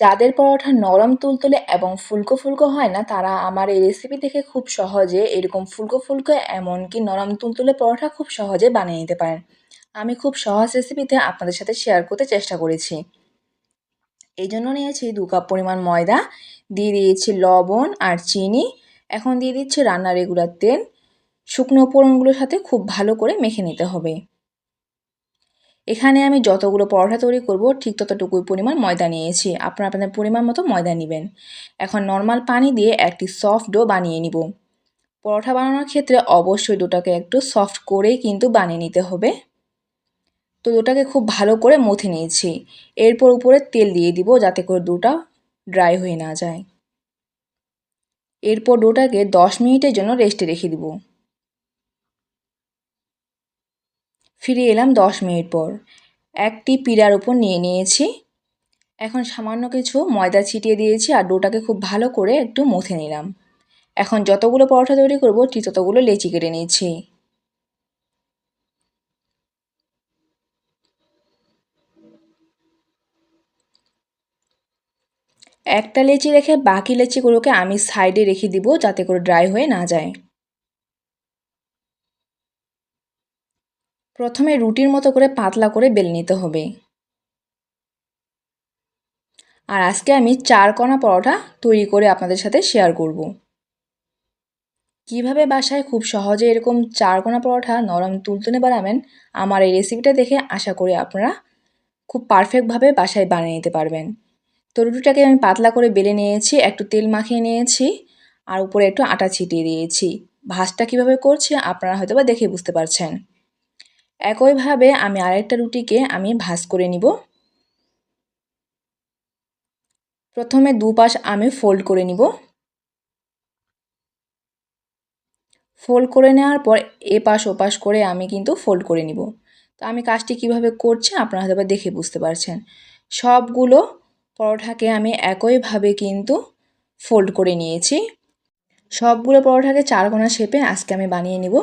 যাদের পরোটা নরম তুলতুলে এবং ফুলকো ফুলকো হয় না, তারা আমার এই রেসিপি দেখে খুব সহজে এরকম ফুলকো ফুলকো এমনকি নরম তুলতুলে পরোটা খুব সহজে বানিয়ে নিতে পারেন। আমি খুব সহজ রেসিপিতে আপনাদের সাথে শেয়ার করতে চেষ্টা করেছি। এই জন্য নিয়েছি দু কাপ পরিমাণ ময়দা, দিয়ে দিয়েছি লবণ আর চিনি। এখন দিয়ে দিচ্ছি রান্নার রেগুলার তেল। শুকনো উপকরণগুলোর সাথে খুব ভালো করে মেখে নিতে হবে। এখানে আমি যতগুলো পরোটা তৈরি করব, ঠিক ততটুকুই পরিমাণ ময়দা নিয়েছি। আপনারা আপনাদের পরিমাণ মতো ময়দা নেবেন। এখন নর্মাল পানি দিয়ে একটি সফট ডো বানিয়ে নিব। পরোটা বানানোর ক্ষেত্রে অবশ্যই ডোটাকে একটু সফট করেই কিন্তু বানিয়ে নিতে হবে। তো ডোটাকে খুব ভালো করে মথে নিয়েছি। এরপর উপরে তেল দিয়ে দিব যাতে করে ডোটা ড্রাই হয়ে না যায়। এরপর ডোটাকে দশ মিনিটের জন্য রেস্টে রেখে দিব। ফিরে এলাম দশ মিনিট পর। একটি পিড়ার উপর নিয়ে নিয়েছি। এখন সামান্য কিছু ময়দা ছিটিয়ে দিয়েছি আর ডোটাকে খুব ভালো করে একটু মথে নিলাম। এখন যতগুলো পরোটা তৈরি করব, ঠিক ততগুলো লেচি কেটে নিয়েছি একটা লেচি রেখে বাকি লেচিগুলোকে আমি সাইডে রেখে দিব যাতে করে ড্রাই হয়ে না যায়। প্রথমে রুটির মতো করে পাতলা করে বেলে নিতে হবে। আর আজকে আমি চার কণা পরোটা তৈরি করে আপনাদের সাথে শেয়ার করব। কীভাবে বাসায় খুব সহজে এরকম চার কোনা পরোটা নরম তুলতুলে বানাবেন, আমার এই রেসিপিটা দেখে আশা করি আপনারা খুব পারফেক্টভাবে বাসায় বানিয়ে নিতে পারবেন। তো রুটিটাকে আমি পাতলা করে বেলে নিয়েছি, একটু তেল মাখিয়ে নিয়েছি, আর উপরে একটু আটা ছিটিয়ে দিয়েছি। ভাজটা কীভাবে করছি আপনারা হয়তো বা দেখে বুঝতে পারছেন। একইভাবে আমি আরেকটা রুটিকে আমি ভাজ করে নিব। প্রথমে দুপাশ আমি ফোল্ড করে নিব। ফোল্ড করে নেওয়ার পর এপাশ ওপাশ করে আমি কিন্তু ফোল্ড করে নিব। তো আমি কাজটি কীভাবে করছি আপনারা হয়তো দেখে বুঝতে পারছেন। সবগুলো পরোটাকে আমি একইভাবে কিন্তু ফোল্ড করে নিয়েছি। সবগুলো পরোটাকে চারকোনা শেপে আজকে আমি বানিয়ে নিব।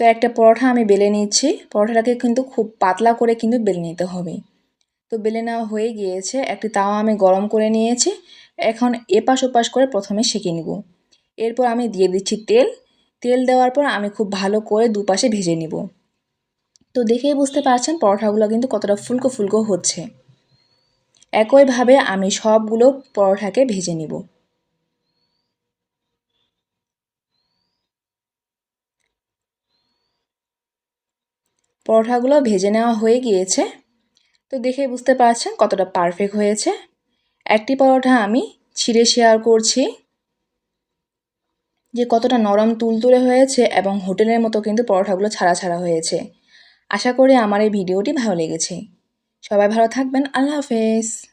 তো একটা পরোটা আমি বেলে নিচ্ছি। পরোটাটাকে কিন্তু খুব পাতলা করে কিন্তু বেলে নিতে হবে। তো বেলে নেওয়া হয়ে গিয়েছে। একটি তাওয়া আমি গরম করে নিয়েছি। এখন এপাশ ওপাশ করে প্রথমে সেঁকে নিব। এরপর আমি দিয়ে দিচ্ছি তেল। তেল দেওয়ার পর আমি খুব ভালো করে দুপাশে ভেজে নিব। তো দেখেই বুঝতে পারছেন পরোটাগুলো কিন্তু কতটা ফুলকো ফুলকো হচ্ছে। একইভাবে আমি সবগুলো পরোটাকে ভেজে নিব। পরোটাগুলো ভেজে নেওয়া হয়ে গিয়েছে। তো দেখে বুঝতে পারছেন কতটা পারফেক্ট হয়েছে। একটি পরোটা আমি ছিঁড়ে শেয়ার করছি। যে কতটা নরম তুলতুলে হয়েছে এবং হোটেলের মতো কিন্তু পরোঠাগুলো ছাড়া ছাড়া হয়েছে। আশা করি আমার এই ভিডিওটি ভালো লেগেছে। সবাই ভালো থাকবেন। আল্লাহ হাফেজ।